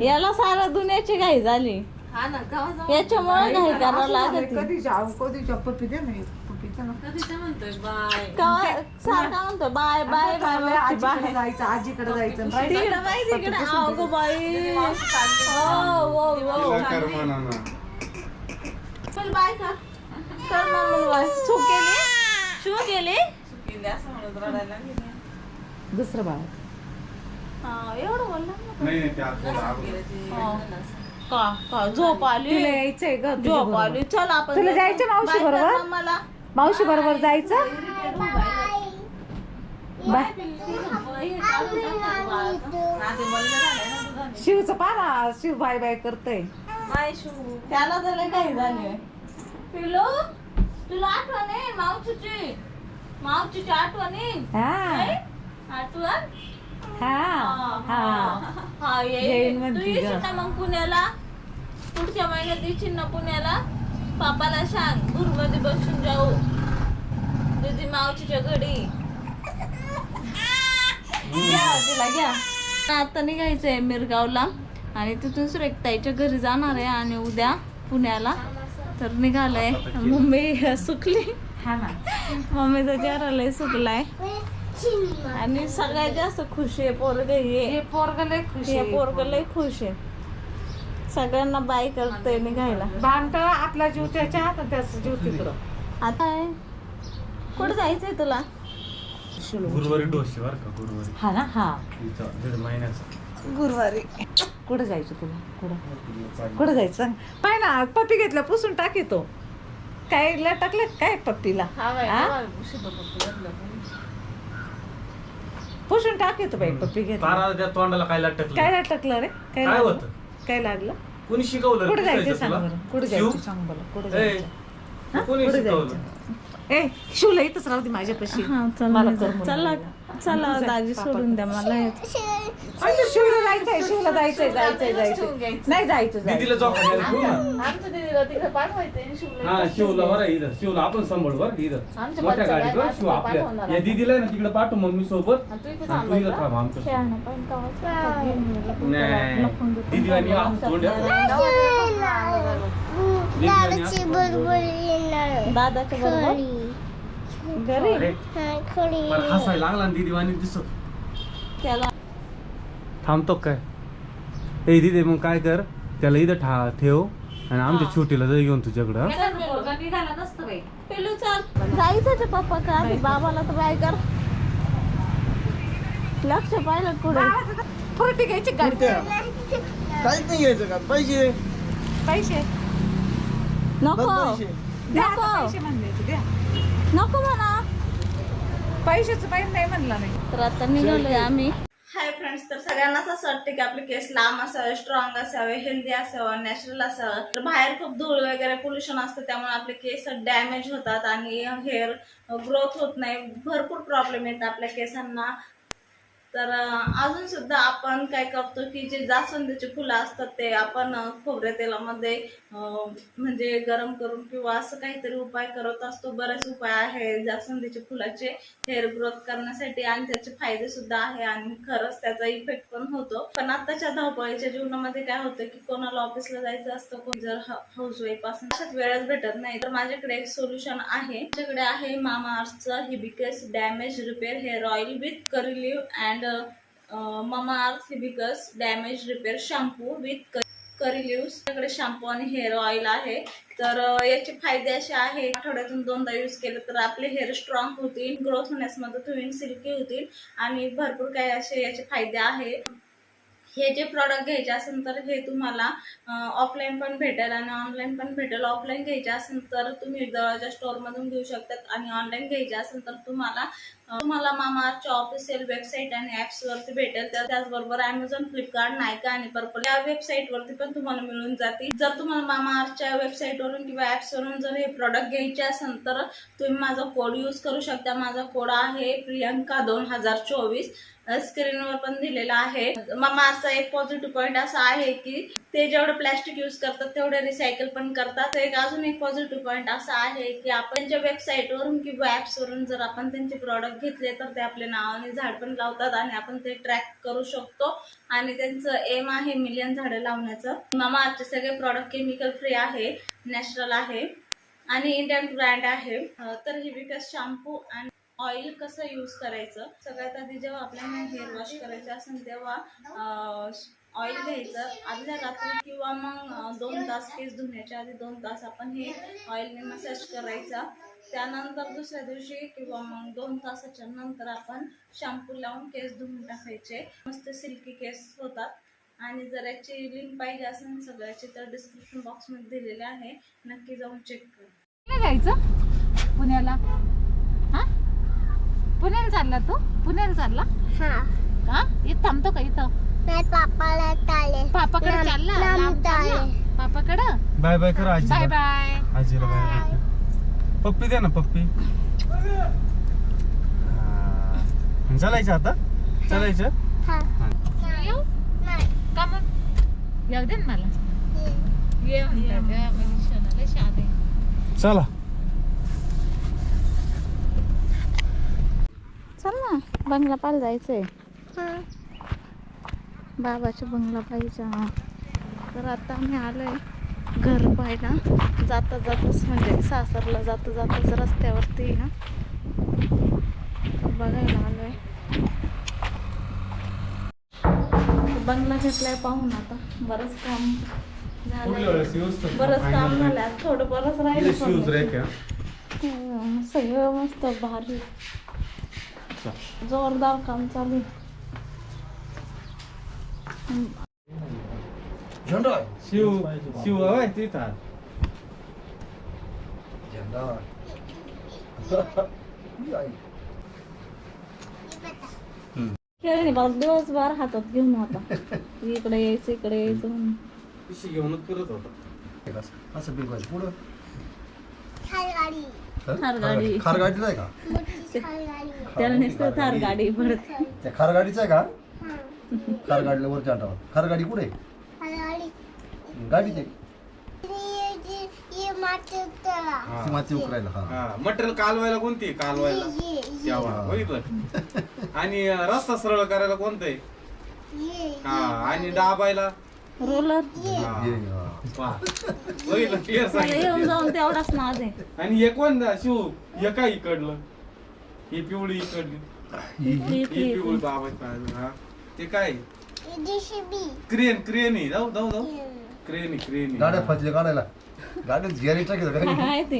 याला सारा दुनियाची घाई झाली. हा ना गावा जाऊ. याच्यामुळे घाई झालंय, लागत कधी जाऊ कधी जाऊ पप्पी दे ना पप्पीचा ना. कधीच म्हणतोय? बाय. कवा- सारखा म्हणतो बाय बाय बाय बाय आजीकडे बाय. जायचं आजीकडे जायचं. तिकडे बाई तिकडे अगो बाई. हो हो हो. तिला कर म्हणा ना. चल बाय कर. कर मग बाय. शू केली शू केली असं म्हणत रडायला लागली. दुसरं बाळ. एवढं बोलला. नाही हा. का का? झोप आली? तिला यायचंय ग तुझ्या झोप बरोबर. आली. चल आपण तुला जायचं मावशी बाय बरोबर? मला. मावशी बरोबर जायचं? बाय. शिवचं पाहा शिव बाय बाय करतय. त्याला तर काही झाले पिलो तुला आठवण आहे मावशीची? मावशीची आठवण आहे? हा. काय? आठवण? हा हा. हा येईन येईन म्हणती तू येशील ग. ना मग पुण्याला? पुढच्या महिन्यात येशील ना पुण्याला? पापाला सांग गुरुमध्ये बसून जाऊ. दीदी मावशीच्या घडी घ्या तिला घ्या. आता निघायचंय मिरगावला. आणि तिथून सुरेखताईच्या घरी जाणार आहे आणि उद्या पुण्याला. तर निघालंय. मम्मी सुकली. हा ना. मम्मीचा चेहरा लय सुकलाय. आणि सगळ्यात जास्त खुश आहे पोरग हे. हे पोरग लय खुश हे आहे. पोरग लय खुश आहे. सगळ्यांना बाय करतोय निघायला भांडत आपला जीव त्याच्या हातात त्याचा जीव तिकडं. आता आहे. कुठं जायचंय तुला? गुरुवारी डोसे बर का गुरुवारी. हा ना? हा. दीड महिन्याचा. गुरुवारी. कुठं जायचं तुला? कुठं? कुठं जायचं? सांग पाय ना पप्पी घेतला पुसून टाक येतो. काय लटकले काय पप्पीला? हा? पुसून टाक येतो बाई पप्पी घेत त्या तोंडाला काय लटकलं काय लटकलं रे काय काय लागलं? होतं? काय लागलं कोणी शिकवलं कुठं जायचं सांग? बरं कुठं? जायचं सांग बरं कुठं ए, जायचं? कोणी शिकवलं? ए शिवला इथंच राहू दे माझ्यापाशी. हा मला चला कर चला म्हणून. चला तुझं दाजी सोडून द्या मला. हे. अरे, शिवला जायचंय शिवला जायचंय जायचंय जायचंय नाही जायचं दीदीला ठेवू ना. दीदीला तिकडे पाठवायचंय आणि शिवला हा शिवला बरं इथं. शिवला आपण सांभाळ बरं इथं? आमच्या मोठ्या गाडीवर शिव पाठवणार आपल्या. या दीदीला आहे ना तिकडे पाठव मम्मी सोबत. आणि तू इथे आणि तू इथं थांबायचं थांब आमच्या खेळणं पण कवाच नाही. दीदी आणि तोंड दादाच्या बरोबर? घरी? अरे, पण हसायला लागला ना दीदी आणि दिसत. त्याला थांबतो काय? ए दीदी मग काय कर? त्याला इथं ठा ठेव. आणि आमच्या छोटीला जर घेऊन तुझ्याकडं हा? पोरगा निघाला नसतं बाई. पिलू चल. जायचं पप्पा का? आधी बाबाला तर बाय कर. लक्ष पाहिलं कुठे? फुरटी घ्यायची गाडी. काहीच नाही घ्यायचं का? पैसे. पैसे. नको. पैसे. द्या आता नको पैसे म्हणले तू द्या. नको म्हणा पैशाचं पाहिजे नाही म्हणला नाही तर आता निघालोय आम्ही. हाय फ्रेंड्स तर सगळ्यांनाच असं वाटतं की आपले केस लांब असावे स्ट्रॉंग असावे हेल्दी असावं नॅचरल असावं. तर बाहेर खूप धूळ वगैरे पोल्युशन असतं त्यामुळे आपले केस डॅमेज होतात आणि हेअर ग्रोथ होत नाही. भरपूर प्रॉब्लेम येतात आपल्या केसांना. तर अजून सुद्धा आपण काय करतो की जे जास्वंदीचे फुलं असतात ते आपण खोबऱ्या तेलामध्ये म्हणजे गरम करून किंवा असं काहीतरी उपाय करत असतो. बरेच उपाय आहे जास्वंदीच्या फुलाचे. हेअर ग्रोथ करण्यासाठी आणि त्याचे फायदे सुद्धा आहे आणि खरंच त्याचा इफेक्ट पण होतो. पण आताच्या धावपळीच्या जीवनामध्ये काय होतं की कोणाला ऑफिसला जायचं असतं कोण जर हाऊस वाईफ असं अशात वेळच भेटत नाही. तर माझ्याकडे एक सोल्युशन आहे. माझ्याकडे आहे मामा अर्थचं hibiscus damage repair hair oil with curry and and Mamaearth hibiscus damage repair shampoo with curry leaves त्याकडे शॅम्पू आणि हेअर ऑइल आहे. तर uh, याचे फायदे असे आहे आठवड्यातून दोनदा यूज केलं तर आपले हेअर स्ट्रॉंग होतील ग्रोथ होण्यास मदत होईल सिल्की होतील आणि भरपूर काही असे याचे फायदे आहे. हे जे प्रॉडक्ट घ्यायचे असेल तर हे तुम्हाला uh, ऑफलाईन पण भेटेल आणि ऑनलाईन पण भेटेल. ऑफलाईन घ्यायचे असेल तर तुम्ही जवळच्या स्टोअरमधून घेऊ शकतात आणि ऑनलाईन घ्यायचे असेल तर तुम्हाला तुम्हाला मामाच्या ऑफिशियल वेबसाईट आणि ॲप्सवरती भेटेल तर त्याचबरोबर ॲमेझॉन फ्लिपकार्ट नायका आणि पर्पल या वेबसाईटवरती पण तुम्हाला मिळून जातील. जर तुम्हाला मामा आर्टच्या वेबसाईटवरून किंवा ॲप्सवरून जर हे प्रॉडक्ट घ्यायचे असेल तर तुम्ही माझा कोड यूज करू शकता. माझा कोड आहे प्रियंका दोन हजार चोवीस. स्क्रीनवर पण दिलेला आहे. मामाचा एक पॉझिटिव्ह पॉईंट असा आहे की ते जेवढं प्लॅस्टिक यूज करतात तेवढे रिसायकल पण करतात. एक अजून एक पॉझिटिव्ह पॉईंट असा आहे की आपण त्यांच्या वेबसाईटवरून किंवा ॲप्सवरून जर आपण त्यांचे प्रॉडक्ट घेतले तर ते आपल्या नावाने झाड पण लावतात आणि आपण ते ट्रॅक करू शकतो. आणि त्यांचं एम आहे मिलियन झाडं लावण्याचं. मामा आजचे सगळे प्रॉडक्ट केमिकल फ्री आहे नॅचरल आहे. आणि इंडियन ब्रँड आहे. तर हे विकास शॅम्पू आणि ऑइल कसं यूज करायचं? सगळ्यात आधी जेव्हा आपल्याला हेअर वॉश करायचं असेल तेव्हा ऑइल घ्यायचं. आदल्या रात्री किंवा मग दोन तास केस धुण्याच्या आधी दोन तास आपण हे ऑइलने मसाज करायचा. त्यानंतर दुसऱ्या दिवशी किंवा मग दोन तासाच्या नंतर आपण शॅम्पू लावून केस धुवून टाकायचे. मस्त सिल्की केस होतात. आणि जर याची लिंक पाहिजे असेल सगळ्याची तर डिस्क्रिप्शन बॉक्समध्ये दिलेले आहे. नक्की जाऊन चेक करा. जायचं? पुण्याला. हा? पुण्याला चालला तू? पुण्याला चालला? हा? इथं थांबतो का इथं? पापाला टाळे पापाकडे चालला? लांब चालला? पापाकडं? बाय बाय कर बाय आजीला. बाय आजीला बाय बाय कर. पप्पी दे ना पप्पी. हा. चालायचं आता? चालायचं? येऊ? का मग? येऊ दे ना मला. ये. म्हणतात शाद आहे. चला. चल ना बंगला पाहायला जायचंय. बाबाच्या बंगला पाहिजे. तर आता आम्ही आलोय घर पाहायला. जाता जाताच म्हणजे सासरला जाता जाताच रस्त्यावरती ना. बघायला आलोय. बंगला घेतलाय पाहून आता. बरंच काम झालंय. बरंच काम आता थोडं बरंच राहिलं सगळं मस्त भारी. जोरदार काम चालू आहे. झेंडा शिव शिव होय तिथं झेंडा खेळणी बस दिवसभर हातात घेऊन होता इकडे यायचं इकडे यायचं म्हणून. पिशी घेऊनच करत होता असं पुढं आहे त्याला नुसतं थार गाडी त्या गाडीचं आहे का खार गाडीला वरच्या आटावर खार गाडी कुठे गाडी गाडीचे माती उकरायला हा. मटेरियल कालवायला कोणती? कालवायला. ये तेव्हा बघितलं आणि रस्ता सरळ करायला कोणतं आहे हा. आणि दाबायला? रोलर ये, हा. वा. बघितलं क्लिअर त्याला येऊन सांगितलं. जाऊन तेवढाच नाद आहे. आणि हे कोण शिव हे काय इकडलं? ही पिवळी इकडली. ही- ही पिवळी. बाबा हा. ते काय? Crane crane. आहे जाऊ जाऊ जाऊ. क्रेन. क्रेन गाड्या फसले काढायला गॅरेज काय आहे ते.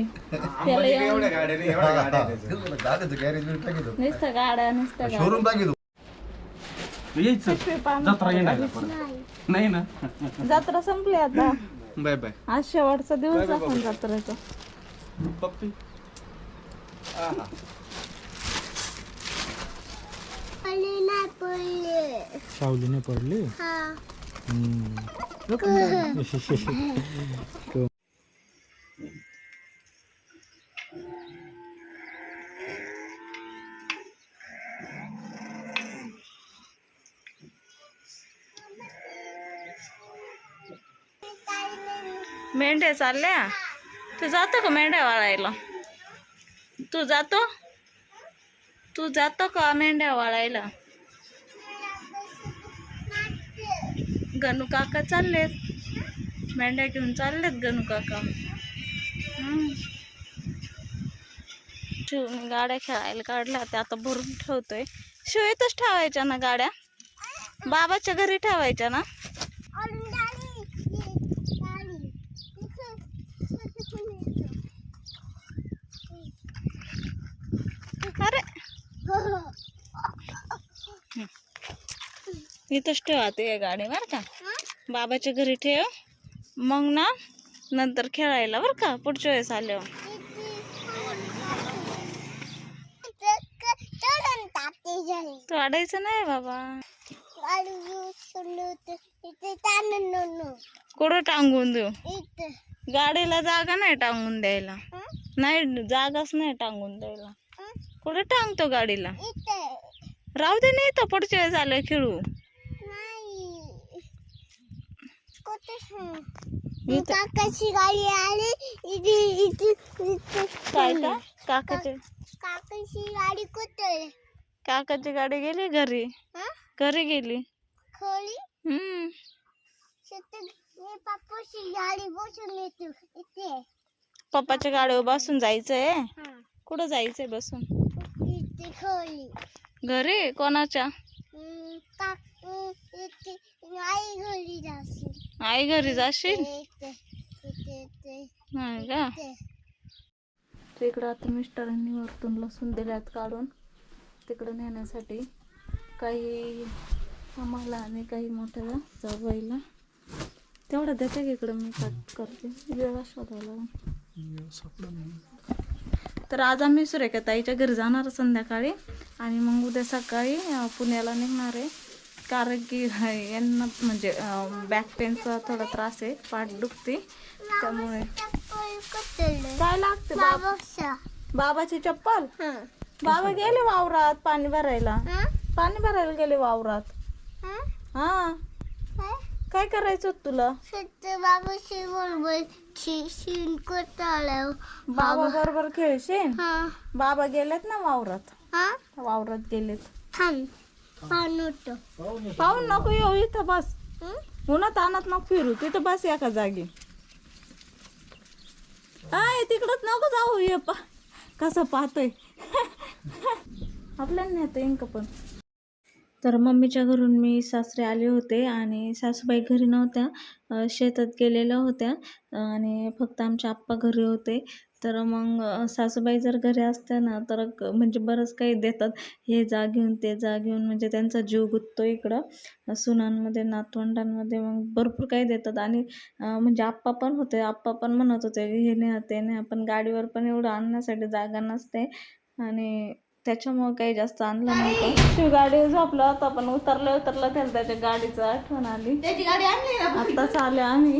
एवढ्या गाड्या नाही एवढ्या गाड्या आहेत त्याच्यात. गाड्याचं गॅरेज नुसतं गाड्या नुसतं गाड्या. शोरूम टाकीतो यायचं? जत्रा येणार नाही. ना? जत्रा संपली आता. Bye bye. आज शेवटचा दिवस बाय, बाय, आपण बाय. जत्रेचा. पप्पी. आहा. पडले नाही पडले सावली नाही पडली? हा. मेंढ्या चालल्या? तू जातो का मेंढ्या वाळायला? तू जातो? तू जातो का मेंढ्या वाळायला? गणू काका चाललेत. मेंढ्या घेऊन चाललेत गणू काका. हम्म. गाड्या खेळायला काढल्या त्या आता भरून ठेवतोय. शिव इथंच ठेवायच्या ना गाड्या? बाबाच्या घरी ठेवायच्या ना अरे इथंच ठेवा ते गाडी बर का. बाबाच्या घरी ठेव. मग ना नंतर खेळायला बर का पुढच्या वेळेस आल्यावर. वाढायचं अडायचं नाही बाबा. कुठं टांगून देऊ? गाडीला जागा नाही टांगून द्यायला. नाही जागाच नाही टांगून द्यायला. कुठं टांगतो गाडीला? राहू दे नाही तर पुढच्या वेळेस आलं खेळू. काकाची गाडी आली इथे इथे इथे काय का काकाची काकाची गाडी कुठे काकाची गाडी गेली घरी? हा? घरी गेली? खोली? हम्म। शेतात मी पप्पाची गाडी बसून येतो इथे पप्पाच्या गाडीवर बसून जायचंय? कुठं जायचंय बसून? इथे खोली। घरी? कोणाच्या? हम्म, का हम्म, आई घरी आई घरी जाशील? नाही का? तिकडं आता मिस्टरांनी वरतून लसूण दिल्यात काढून. तिकडं नेण्यासाठी काही आम्हाला आणि काही मोठ्या जावईला. तेवढं देते की इकडं मी कट करते. वेळा शोधायला. तर आज आम्ही सुरेखा ताईच्या घरी जाणार संध्याकाळी आणि मग उद्या सकाळी पुण्याला निघणार आहे. कारण की यांना म्हणजे बॅक पेनचा थोडा त्रास आहे पाठ दुखते. त्यामुळे काय लागते बाबा बाबाची चप्पल? बाबा गेले वावरात पाणी भरायला. पाणी भरायला गेले वावरात. हा? काय करायचं तुला? बाबा बरोबर खेळशील बाबा गेलेत ना वावरात? वावरात गेलेत. पाहून नको येऊ इथं बस. उन्हात आणत नको फिरू. तिथं बस एका जागी. आय तिकडच नको जाऊ. ये पा कसं पाहतोय. आपल्याला नेतं इंक पण. तर मम्मीच्या घरून मी सासरे आले होते आणि सासूबाई घरी नव्हत्या. शेतात गेलेल्या होत्या. आणि फक्त आमचे आप्पा घरी होते. तर मग सासूबाई जर घरी असत्या ना तर क- म्हणजे बरंच काही देतात. हे जा घेऊन ते जा घेऊन म्हणजे त्यांचा जीव गुंततो इकडं. सुनांमध्ये नातवंडांमध्ये मग भरपूर काही देतात. आणि म्हणजे आप्पा पण होते. आप्पा पण म्हणत होते हे नाही ते नाही पण गाडीवर पण एवढं आणण्यासाठी जागा नसते. आणि त्याच्यामुळं काही जास्त आणलं नव्हतं. शिव गाडी झोपला होता पण उतरलं उतरलं त्याला त्याच्या गाडीचं आठवण आली. आत्ताच आले आम्ही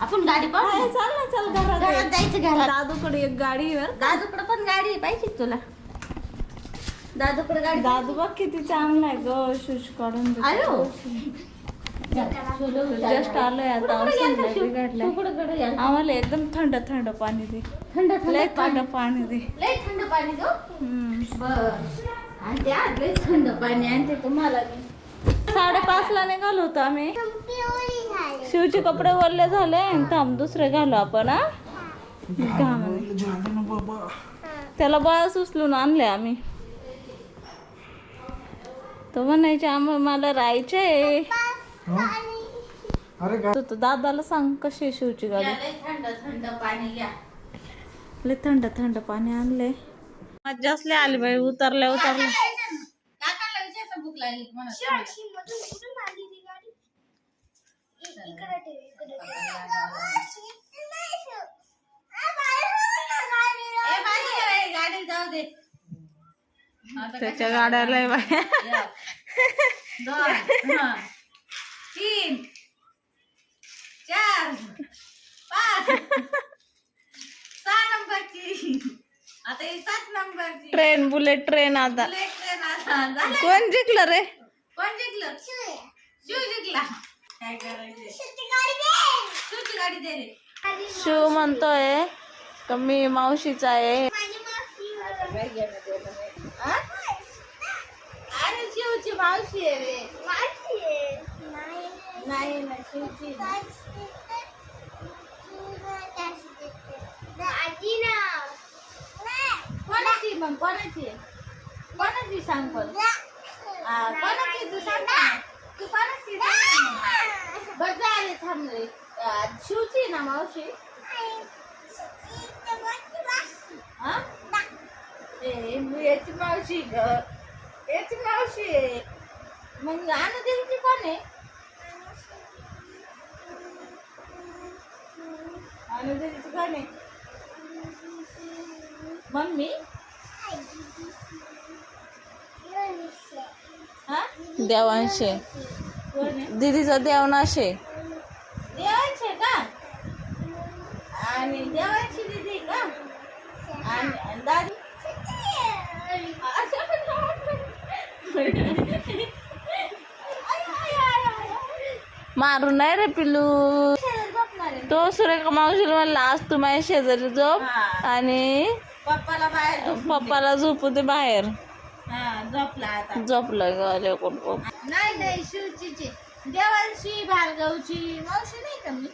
आपण गाडी पाहू. चाल ना चल घरात. जायचं घरात. दादूकडे एक गाडी आहे बरं. दादूकडे पण गाडी आहे, पाहिजे तुला. दादूकडे गाडी. दादू बघ किती चांगला आहे ग शूज काढून आलो जस्ट आलोय आता. औषध बिघडलंय. आम्हाला एकदम थंड थंड पाणी दे. थंड लय थंड पाणी. दे. लय थंड पाणी देऊ हम्म. बर. आणि ते आज लय थंड पाणी आणि ते तुम्हाला मी साडेपाच ला निघालो होतो आम्ही. शिवचे कपडे वरले झाले थांब दुसरे घालू आपण हा. त्याला बळच उचलून आणले आम्ही. तो म्हणायचे आम्हाला मला राहायचे तू तर दादाला सांग कशी आहे शिवची गाडी? लय थंड थंड पाणी घ्या. लय थंड थंड पाणी आणले मज्जा असली आली बाई उतरल्या उतरल्या काकाला विचारायचं भूक लागली का म्हणा ए, माझी गाडी- गाडी जाऊ दे. आता त्याच्या गाड्याला आहे दोन. तीन चार पाच. सहा नंबरची आता ही सात नंबरची ट्रेन बुलेट ट्रेन आता. बुलेट ट्रेन आता. झालं? कोण जिंकलं रे? कोण जिंकलं? शिव जिंकला. काय करायचं शिव म्हणतोय का मी मावशीचा आहे. अरे शिवची मावशी आहे रे. नाही. ना शिवची कोणाची मग? कोणाची कोणाची सांग पण कोणाची तू सांग. बरं झाले थांबले आ, शिवची ना मावशी हा ए, याची मावशी ग याची मावशी आहे मग अनुदेवीची कोण आहे अनुदेवीची कोण आहे मम्मी? हा देवांशे. दीदीचा देवनाशे देवांशी का? आणि देवांची दिदी का? आणि दादी. मारू नाही रे पिल्लू. तो सुरेखा मावशीला म्हणला आज तू माझ्या शेजारी झोप आणि पप्पाला बाहेर पप्पाला झोपू दे बाहेर. झोपला गाले कोण नाही नाही शिवची देवांशी भार्गवची. मावशी नाही का मी?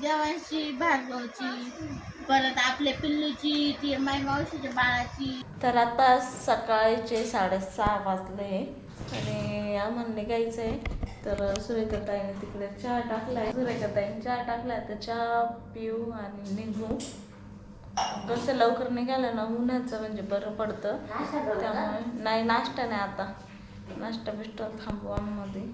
देवांशी भार्गवची. परत आपल्या पिल्लूची ती माय मावशीच्या बाळाची. तर आता सकाळचे साडेसहा वाजले आणि आम्हाला निघायचं आहे तर सुरेखाताईने तिकडे चहा टाकलाय. सुरेखाताईने चहा टाकलाय तर चहा पिऊ आणि निघू. कसं लवकर निघालं ना उन्हाचं म्हणजे बरं पडतं. त्यामुळे नाही नाश्ता नाही आता. नाश्ता बिष्टा थांबू आम्हाला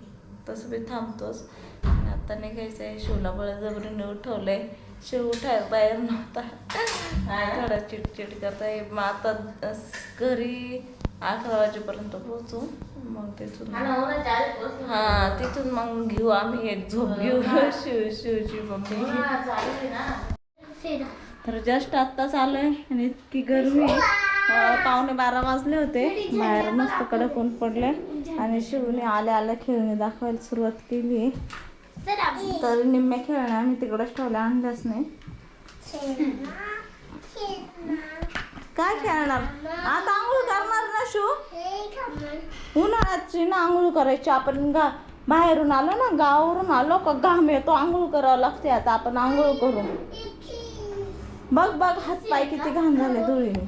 तसं बी थांबतोच. आता निघायचं आहे शिवला बळजबरीने उठवलंय. शिव उठायला तयार नव्हता. थोडा चिडचिड करताय. मग आता घरी अकरा वाजेपर्यंत पोहोचू. मग तिथून हा तिथून मग घेऊ आम्ही एक झोप घेऊ. शिव शिवची मम्मी. तर जस्ट आत्ताच आलोय आणि इतकी गरमी पावणे बारा वाजले होते. बाहेर मस्त कडक ऊन पडले आणि शिवने आल्या आल्या खेळणी दाखवायला सुरुवात केली तर निम्म्या खेळण्या आम्ही तिकडंच ठेवल्या आणल्याच नाही. काय खेळणार? आता आंघोळ करणार ना शिव? उन्हाळ्याची ना आंघोळ करायची. आपण गा बाहेरून आलो ना गावावरून आलो का घाम येतो आंघोळ करावं लागते आता. आपण आंघोळ करू. बघ बघ हात पाय किती घाण झाले धुळीने.